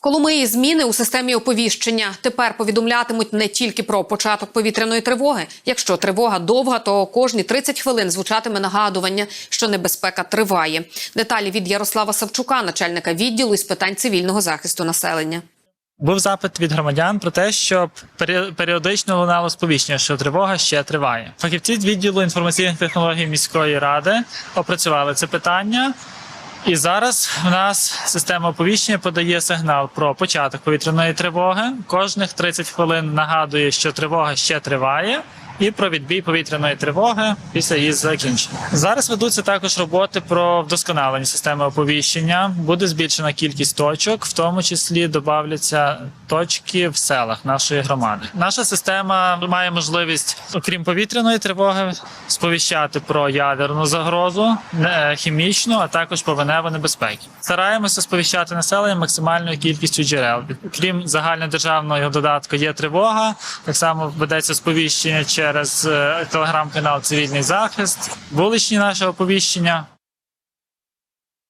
В Коломиї зміни у системі оповіщення. Тепер повідомлятимуть не тільки про початок повітряної тривоги. Якщо тривога довга, то кожні 30 хвилин звучатиме нагадування, що небезпека триває. Деталі від Ярослава Савчука, начальника відділу із питань цивільного захисту населення. Був запит від громадян про те, щоб пері- періодично лунало сповіщення, що тривога ще триває. Фахівці з відділу інформаційних технологій міської ради опрацювали це питання. І зараз в нас система оповіщення подає сигнал про початок повітряної тривоги. Кожних 30 хвилин нагадує, що тривога ще триває, і про відбій повітряної тривоги після її закінчення. Зараз ведуться також роботи про вдосконалення системи оповіщення. Буде збільшена кількість точок, в тому числі додавляться точки в селах нашої громади. Наша система має можливість, окрім повітряної тривоги, сповіщати про ядерну загрозу, не- хімічну, а також повеневу небезпеки. Стараємося сповіщати населення максимальною кількістю джерел. Крім загальнодержавного додатку, є тривога. Так само ведеться сповіщення через е, телеграм-канал Цивільний захист, вуличні наші оповіщення.